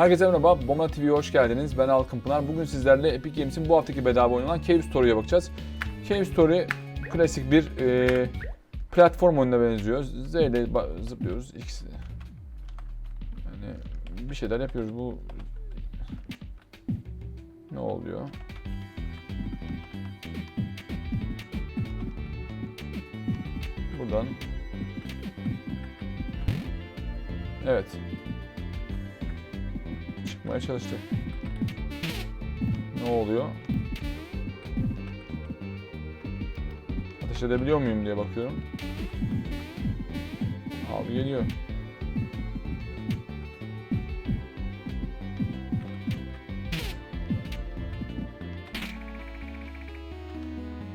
Herkese merhaba, Bomba TV'ye hoş geldiniz. Ben Alkın Pınar. Bugün sizlerle Epic Games'in bu haftaki bedava oynanan Cave Story'e bakacağız. Cave Story klasik bir e, platform oyununa benziyor. Z ile zıplıyoruz ikisi. Yani bir şeyler yapıyoruz. Bu ne oluyor? Buradan Evet. Çıkmaya çalıştık. Ne oluyor? Ateş edebiliyor muyum diye bakıyorum. Abi geliyor.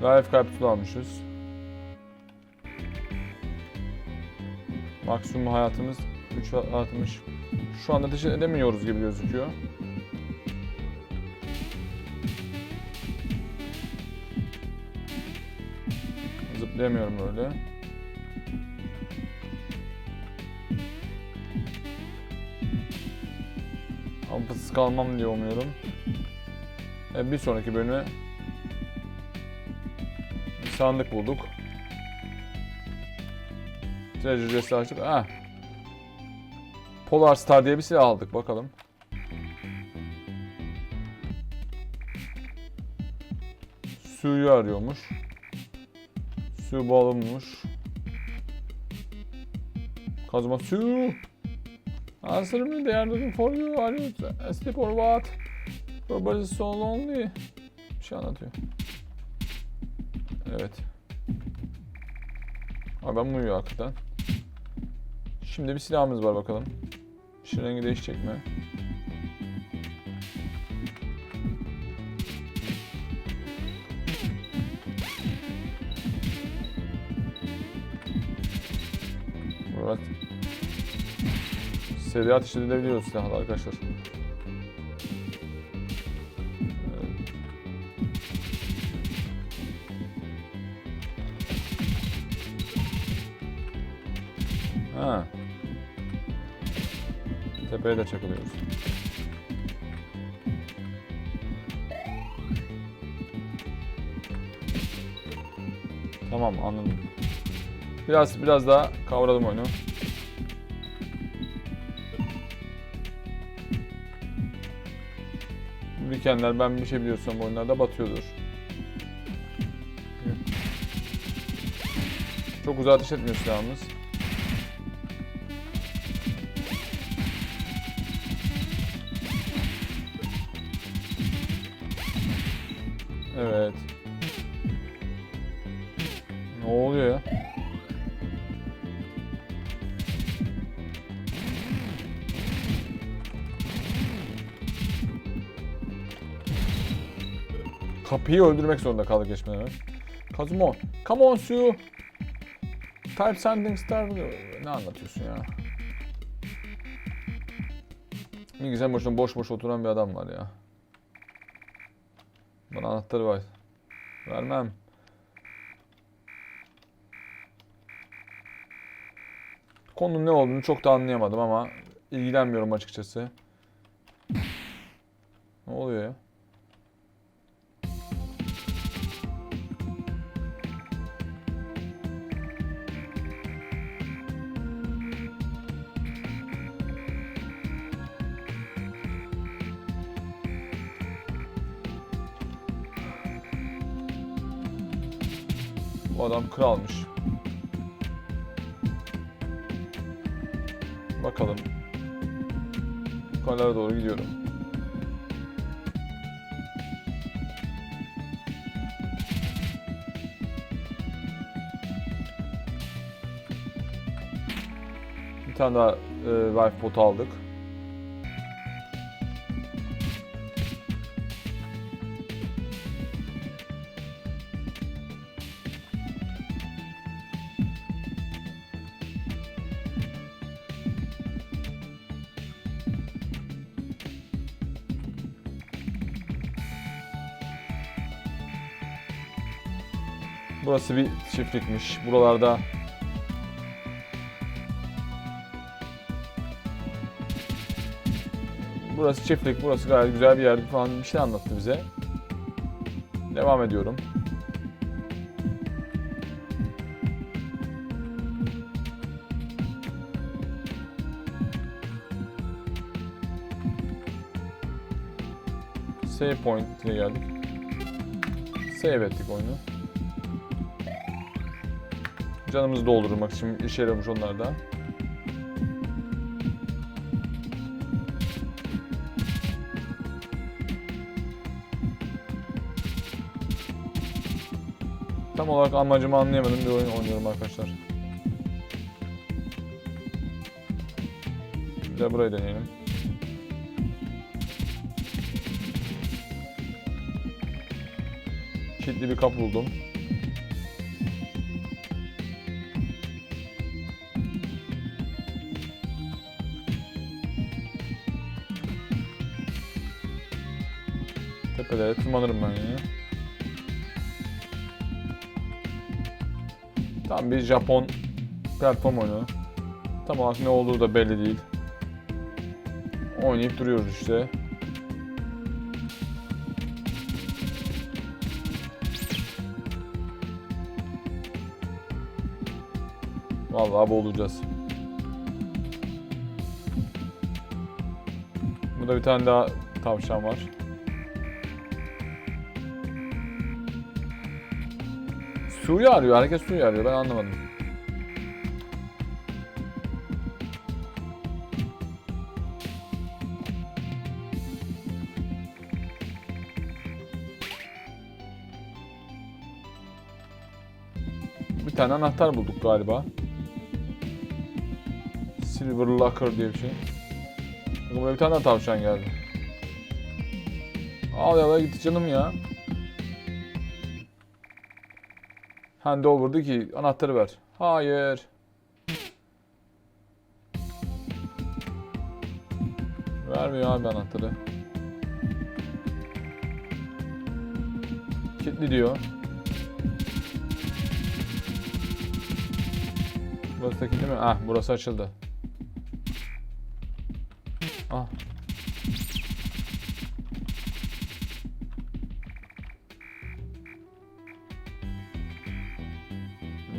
Life Capital almışız. Maksimum hayatımız 3 artmış. Şu anda ateş edemiyoruz gibi gözüküyor. Zıplayamıyorum öyle. Ampasız kalmam diye umuyorum. E, bir sonraki bölüme bir sandık bulduk. Treasure açtık. Ah. Polar Star diye bir silah aldık bakalım. Suyu arıyormuş. Su balonmuş. Kazma su. Answer me, they are looking for you. Are you asleep or what? Body is so lonely. Bir şey anlatıyor. Evet. Adam uyuyor hakikaten. Şimdi bir silahımız var bakalım. Şu rengi değişecek mi? Evet. Seri ateş edilebiliyor silahlar arkadaşlar. Ha. Tepeye de çakılıyoruz. Tamam anladım. Biraz biraz daha kavradım oyunu. Weekendler ben bir şey biliyorsam bu oyunlarda batıyordur. Çok uzağa ateş etmiyor silahımız. Kapıyı öldürmek zorunda kaldık geçmeden önce. Kazumo, come on Sue. Type something star. Ne anlatıyorsun ya? Bilgisayar başında boş boş oturan bir adam var ya. Bana anahtarı var. Vermem. Konunun ne olduğunu çok da anlayamadım ama ilgilenmiyorum açıkçası. Ne oluyor ya? Bu adam kralmış. Bakalım. Yukarılara doğru gidiyorum. Bir tane daha e, wife pot aldık. Burası bir çiftlikmiş. Buralarda Burası çiftlik, burası gayet güzel bir yer falan bir şey anlattı bize. Devam ediyorum. Save point ile geldik. Save ettik oyunu. Canımızı doldurmak için işe yaramış onlar da. Tam olarak amacımı anlayamadım bir oyun oynuyorum arkadaşlar. Bir de burayı deneyelim. Kilitli bir kapı buldum. Tepelere tırmanırım ben yine. Tam bir Japon platform oyunu. Tam olarak ne olduğu da belli değil. Oynayıp duruyoruz işte. Vallahi boğulacağız. Burada bir tane daha tavşan var. Suyu arıyor. Herkes suyu arıyor. Ben anlamadım. Bir tane anahtar bulduk galiba. Silver Locker diye bir şey. Buraya bir tane daha tavşan geldi. Al ya gitti canım ya. Handover ki anahtarı ver. Hayır. Vermiyor abi anahtarı. Kilitli diyor. Burası kilitli mi? Ah burası açıldı. Ah.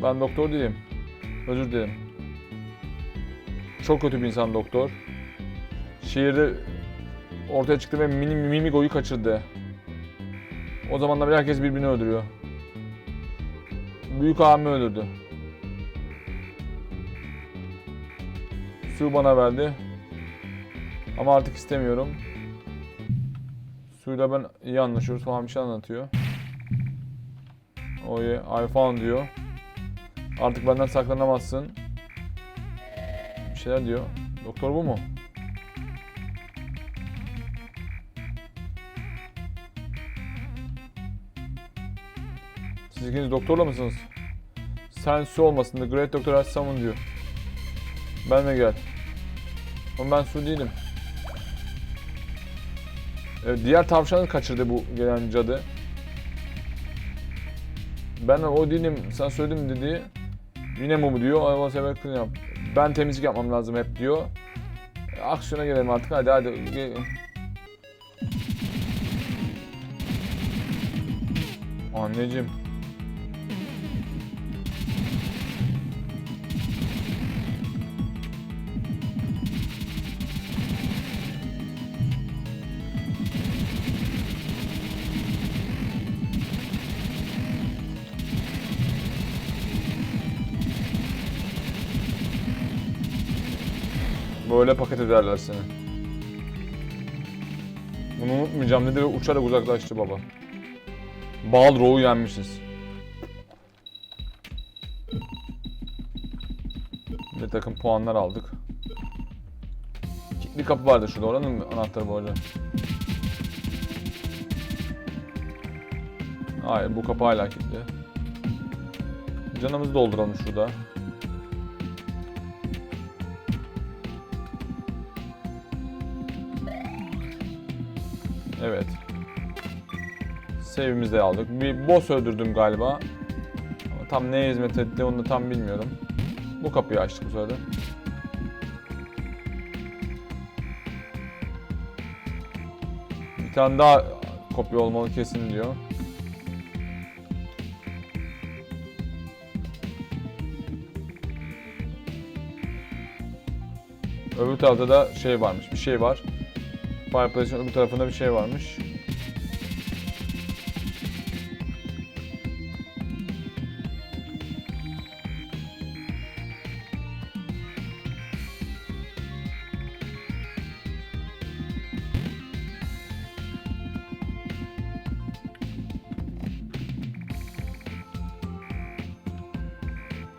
Ben doktor değilim. Özür dilerim. Çok kötü bir insan doktor. Şiirde ortaya çıktı ve mini Mimigo'yu kaçırdı. O zamanlar herkes birbirini öldürüyor. Büyük abimi öldürdü. Su bana verdi. Ama artık istemiyorum. Suyla ben iyi anlaşıyoruz falan bir şey anlatıyor. Yeah, I found diyor. Artık benden saklanamazsın. Bir şeyler diyor. Doktor bu mu? Siz ikiniz doktorla mısınız? Sen su olmasın. The Great Doctor has summoned diyor. Ben de gel. Ama ben su değilim. Evet, diğer tavşanı kaçırdı bu gelen cadı. Ben o değilim, sen söyledim dedi. Yine mi bu diyor, I was clean up. Ben temizlik yapmam lazım hep diyor. E, Aksiyona gelelim artık, hadi hadi. Anneciğim. Böyle paket ederler seni. Bunu unutmayacağım dedi ve uçarak uzaklaştı baba. Balrog'u yenmişiz. Bir takım puanlar aldık. Kilitli kapı vardı şurada. Oranın mı anahtarı bu? Hayır bu kapı hala kilitli. Canımızı dolduralım şurada. Evet. Save'imizi de aldık. Bir boss öldürdüm galiba. Ama tam neye hizmet etti onu da tam bilmiyorum. Bu kapıyı açtık bu sırada. tane daha kopya olmalı kesin diyor. Öbür tarafta da şey varmış, bir şey var. Fireplace'in öbür tarafında bir şey varmış.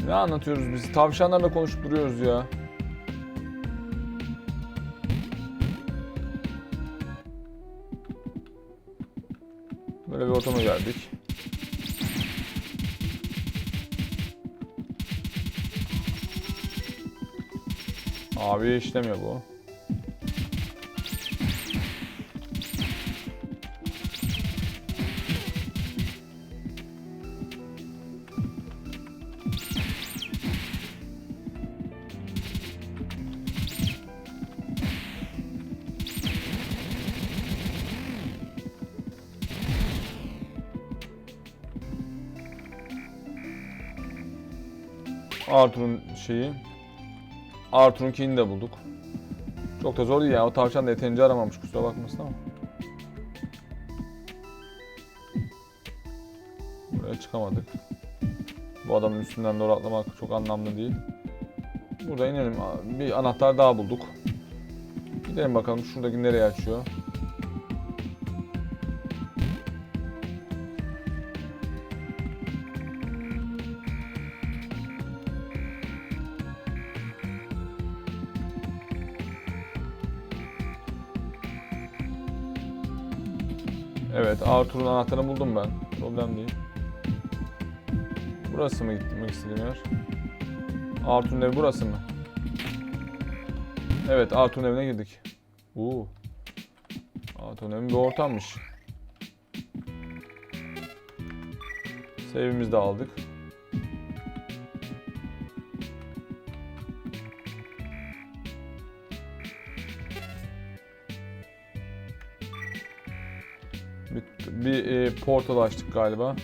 Ne anlatıyoruz biz? Tavşanlarla konuşup duruyoruz ya. Ortama geldik. Abi işlemiyor bu. Arthur'un şeyi. Arthur'unkini de bulduk. Çok da zor değil ya. O tavşan da yeterince aramamış kusura bakmasın ama. Buraya çıkamadık. Bu adamın üstünden doğru atlamak çok anlamlı değil. Burada inelim. Bir anahtar daha bulduk. Gidelim bakalım şuradaki nereye açıyor. Evet, Arthur'un anahtarını buldum ben. Problem değil. Burası mı gitmek istediğim yer? Arthur'un evi burası mı? Evet, Arthur'un evine girdik. Uuu. Arthur'un evi bir ortammış. Save'imizi de aldık. Portal açtık galiba.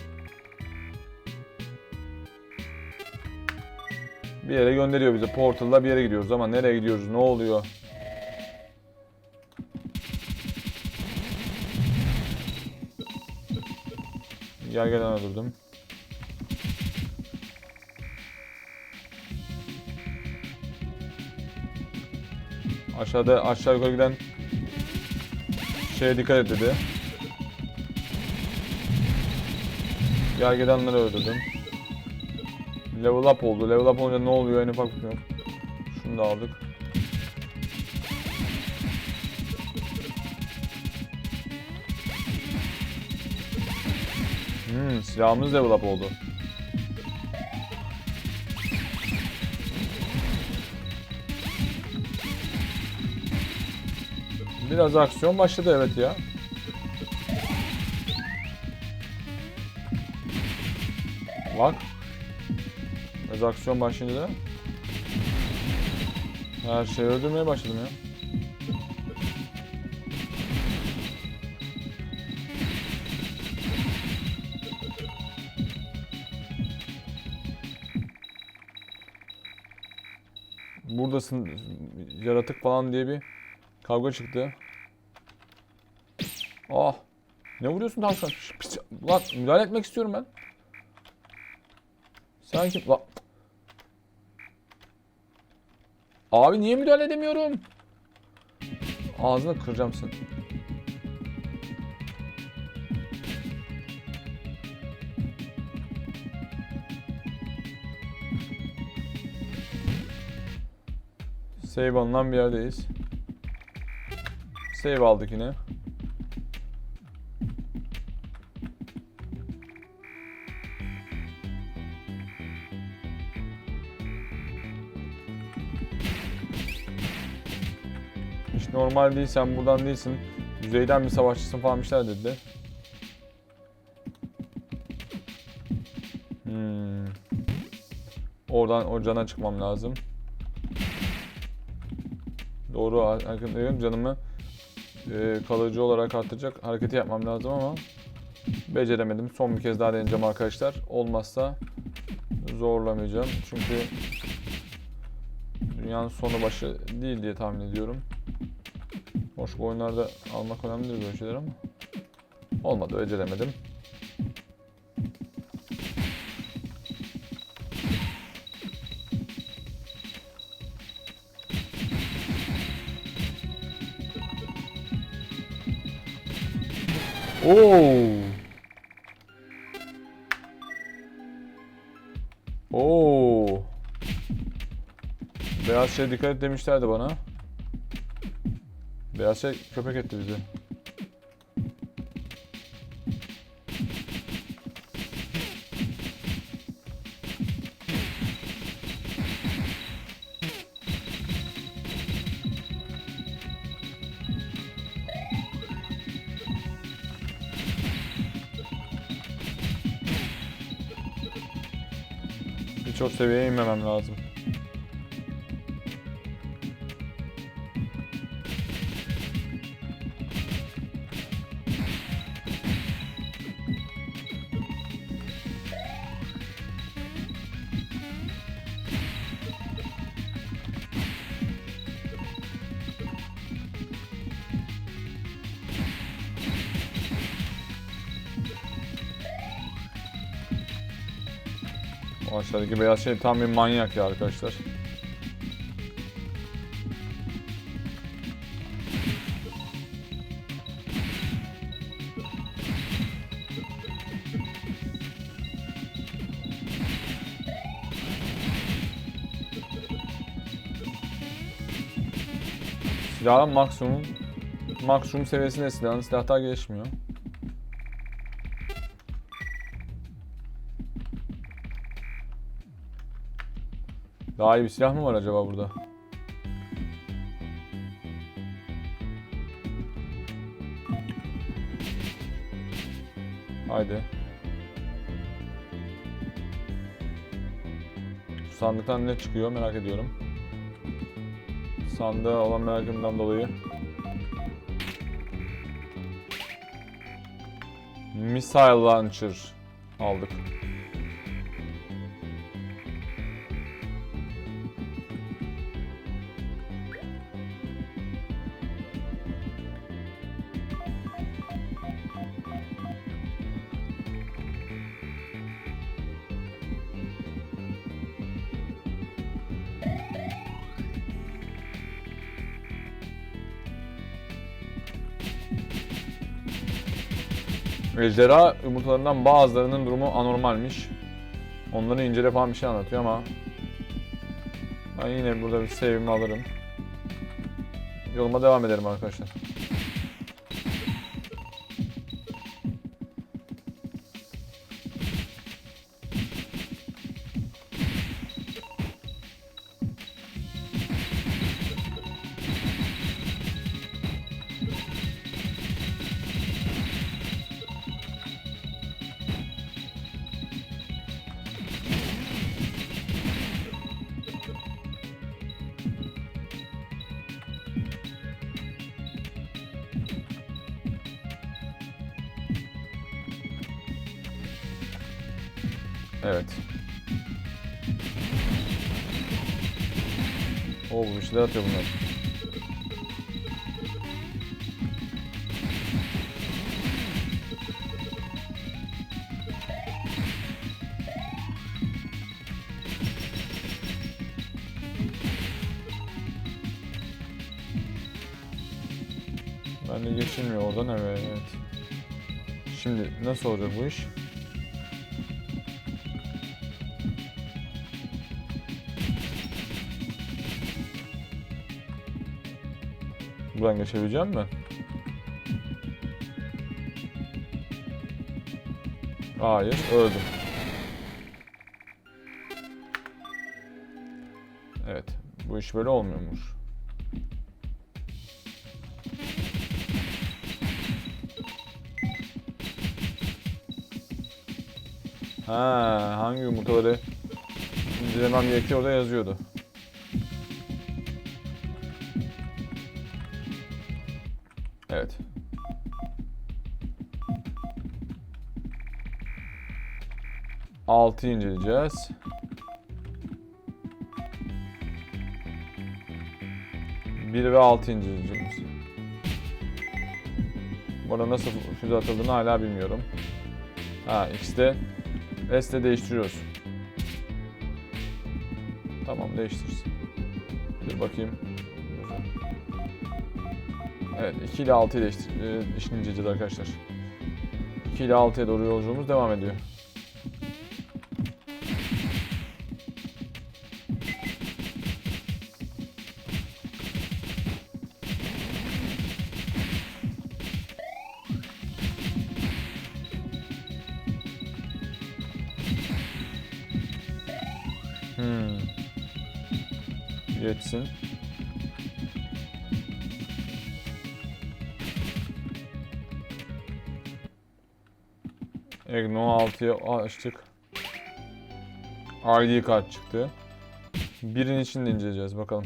Bir yere gönderiyor bizi. Portal'da bir yere gidiyoruz ama nereye gidiyoruz? Ne oluyor? Gergeden öldürdüm. Aşağıda aşağı yukarı giden şeye dikkat et dedi. Gergedanları öldürdüm. Level up oldu. Level up olunca ne oluyor en ufak fikrim yok. Şunu da aldık. Hmm, silahımız level up oldu. Biraz aksiyon başladı evet ya. Bak. Biraz aksiyon başlayınca her şeyi öldürmeye başladım ya. Buradasın yaratık falan diye bir kavga çıktı. Ah. Ne vuruyorsun tavşan? Lan müdahale etmek istiyorum ben. La... Abi niye müdahale edemiyorum? Ağzını kıracağım sen. Save alınan bir yerdeyiz. Save aldık yine. Normal değil sen buradan değilsin. Yüzeyden bir savaşçısın falan bir şeyler dedi. Hmm. Oradan o cana çıkmam lazım. Doğru arkadaşlarım canımı e, kalıcı olarak artacak hareketi yapmam lazım ama beceremedim. Son bir kez daha deneyeceğim arkadaşlar. Olmazsa zorlamayacağım. Çünkü dünyanın sonu başı değil diye tahmin ediyorum. Hoş bu oyunlarda almak önemlidir böyle şeyler ama olmadı beceremedim. Oo. Oo. Beyaz şey dikkat et demişlerdi bana. Beyaz şey köpek etti bizi. Birçok seviyeye inmemem lazım. Aşağıdaki beyaz şey tam bir manyak ya arkadaşlar. Silahın maksimum maksimum seviyesinde silahın silah daha gelişmiyor. Daha iyi bir silah mı var acaba burada? Haydi. Şu sandıktan ne çıkıyor merak ediyorum. Sandığa olan merakımdan dolayı. Missile Launcher aldık. Ejderha yumurtalarından bazılarının durumu anormalmiş. Onları incele falan bir şey anlatıyor ama ben yine burada bir save'imi alırım. Yoluma devam ederim arkadaşlar. Oo bir şeyler atıyor bunlar. Ben de geçilmiyor oradan evet. Şimdi nasıl olacak bu iş? Buradan geçebileceğim mi? Hayır, öldüm. Evet, bu iş böyle olmuyormuş. Ha, hangi yumurtaları incelemem gerekiyor orada yazıyordu. Evet. Altı inceleyeceğiz. Bir ve altı inceleyeceğiz. Burada nasıl füze atıldığını hala bilmiyorum. Ha X'de S'de değiştiriyoruz. Tamam değiştirsin. Dur bakayım. Evet 2 ile 6'yı değiştir e, işleyeceğiz arkadaşlar. 2 ile 6'ya doğru yolculuğumuz devam ediyor. Hmm. Geçsin. Egno 6'ya açtık. ID kart çıktı. Birin içinde inceleyeceğiz bakalım.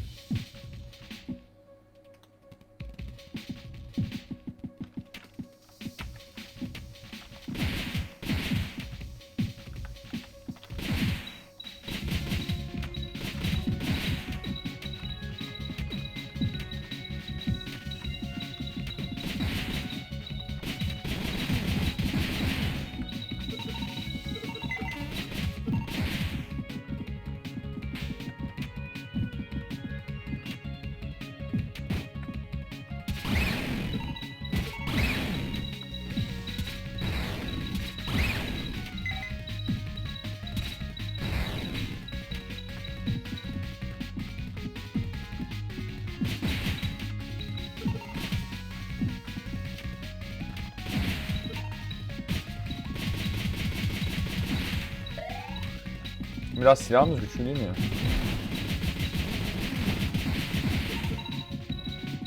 Biraz silahımız güçlü değil mi?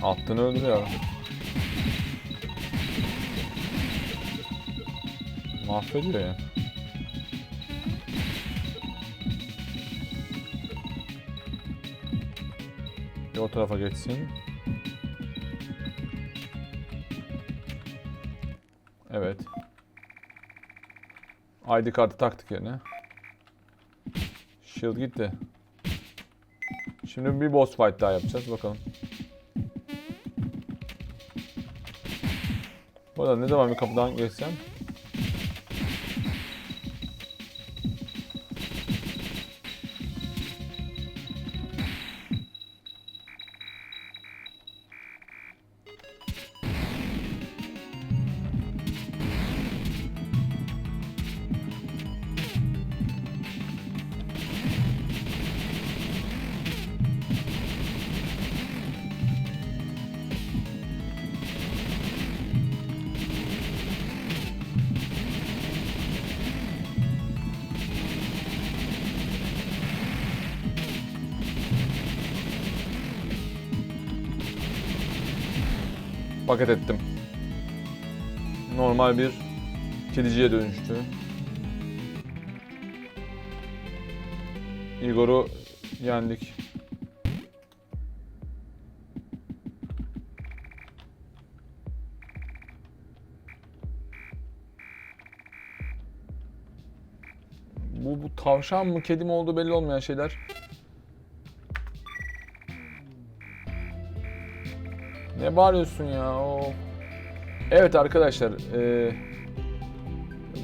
Attığını öldürüyor. Mahvediyor ya. Bir o tarafa geçsin. Evet. ID kartı taktık yerine. Shield gitti. Şimdi bir boss fight daha yapacağız bakalım. Bu arada ne zaman bir kapıdan geçsem paket ettim. Normal bir kediciye dönüştü. Igor'u yendik. Bu, bu tavşan mı kedi mi olduğu belli olmayan şeyler. Ne bağırıyorsun ya? Of. Evet arkadaşlar. e,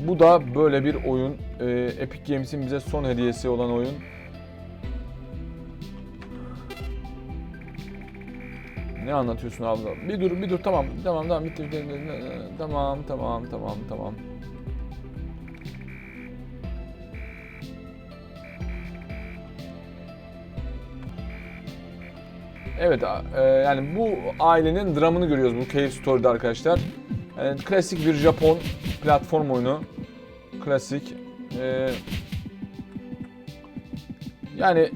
bu da böyle bir oyun. E, Epic Games'in bize son hediyesi olan oyun. Ne anlatıyorsun abla? Bir dur, bir dur. Tamam, tamam, tamam. Bitti, bitti, bitti. Tamam, tamam, tamam, tamam. Evet, e, yani bu ailenin dramını görüyoruz bu Cave Story'de arkadaşlar. Yani klasik bir Japon platform oyunu. Klasik. E, yani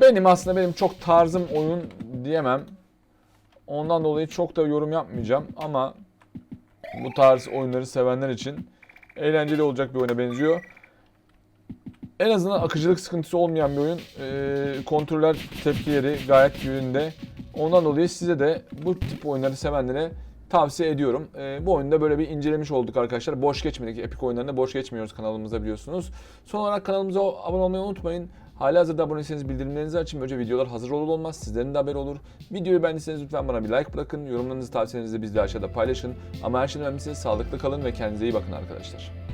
benim aslında benim çok tarzım oyun diyemem. Ondan dolayı çok da yorum yapmayacağım ama bu tarz oyunları sevenler için eğlenceli olacak bir oyuna benziyor. En azından akıcılık sıkıntısı olmayan bir oyun. Ee, kontroller tepkileri gayet yerinde. Ondan dolayı size de bu tip oyunları sevenlere tavsiye ediyorum. Ee, bu oyunda böyle bir incelemiş olduk arkadaşlar. Boş geçmedik. Epic oyunlarında boş geçmiyoruz kanalımızda biliyorsunuz. Son olarak kanalımıza abone olmayı unutmayın. Hala hazırda aboneyseniz bildirimlerinizi açın. Böylece videolar hazır olur olmaz. Sizlerin de haberi olur. Videoyu beğendiyseniz lütfen bana bir like bırakın. Yorumlarınızı, tavsiyelerinizi bizle aşağıda paylaşın. Ama her şeyden önemlisi sağlıklı kalın ve kendinize iyi bakın arkadaşlar.